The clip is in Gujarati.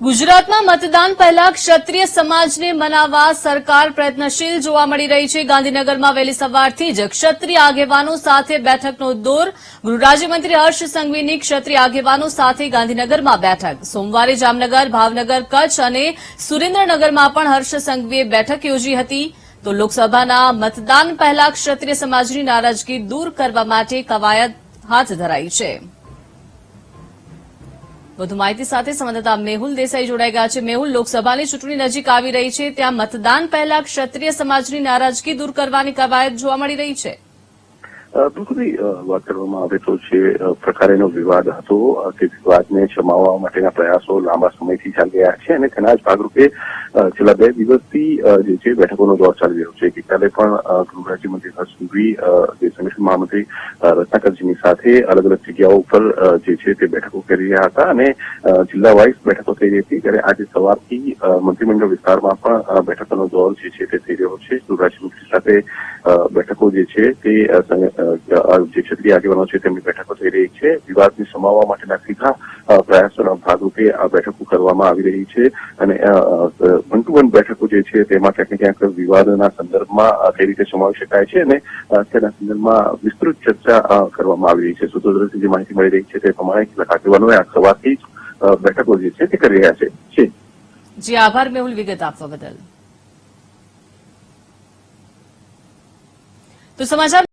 ગુજરાતમાં મતદાન પહેલા ક્ષત્રિય સમાજને મનાવવા સરકાર પ્રયત્નશીલ જોવા મળી રહી છે. ગાંધીનગરમાં વહેલી સવારથી જ ક્ષત્રિય આગેવાનો સાથે બેઠકનો દોર. ગૃહ રાજ્યમંત્રી હર્ષ સંઘવીની ક્ષત્રિય આગેવાનો સાથે ગાંધીનગરમાં બેઠક. સોમવારે જામનગર, ભાવનગર, કચ્છ અને સુરેન્દ્રનગરમાં પણ હર્ષ સંઘવીએ બેઠક યોજી હતી. તો લોકસભાના મતદાન પહેલા ક્ષત્રિય સમાજની નારાજગી દૂર કરવા માટે કવાયત હાથ ધરાઈ છે. વધુ માહિતી સાથે સંવાદદાતા મેહુલ દેસાઈ જોડાઈ ગયા છે. મેહુલ, લોકસભાની ચૂંટણી નજીક આવી રહી છે. ત્યાં મતદાન પહેલા ક્ષત્રિય સમાજની નારાજગી દૂર કરવાની કવાયત જોવા મળી રહી છે. બિલકુલ વાત કરવામાં આવે તો જે અ, પ્રકારેનો વિવાદ હતો તે વિવાદને શમાવવા માટેના પ્રયાસો લાંબા સમયથી ચાલી રહ્યા છે અને તેના જ ભાગરૂપે છેલ્લા બે દિવસથી જે છે બેઠકોનો દોર ચાલી રહ્યો છે. ગઈકાલે પણ ગૃહ રાજ્યમંત્રી હર્ષ જે સંગઠન મહામંત્રી રત્નાકરજીની સાથે અલગ અલગ જગ્યાઓ ઉપર જે છે તે બેઠકો કરી રહ્યા હતા અને જિલ્લા વાઇઝ બેઠકો થઈ રહી હતી. ત્યારે આજે સવારથી મંત્રીમંડળ વિસ્તારમાં પણ બેઠકોનો દોર જે છે તે થઈ રહ્યો છે. ગૃહ રાજ્યમંત્રી સાથે બેઠકો જે છે તે જે ક્ષત્રિય આગેવાનો છે તેમની બેઠકો થઈ રહી છે. વિવાદને સમાવવા માટેના સીધા પ્રયાસોના ભાગરૂપે આ બેઠકો કરવામાં આવી રહી છે. અને વન ટુ વન બેઠકો જે છે તેમાં ક્યાંક ક્યાંક વિવાદના સંદર્ભમાં કઈ રીતે સમાવી શકાય છે અને તેના સંદર્ભમાં વિસ્તૃત ચર્ચા કરવામાં આવી રહી છે. સૂત્રોથી જે માહિતી મળી રહી છે તે પ્રમાણે કેટલાક આગેવાનોએ આ સવારથી જ બેઠકો જે છે તે કરી રહ્યા છે. જી. આભાર. મેહુલ વિગત આપવા બદલ. તો સમાચાર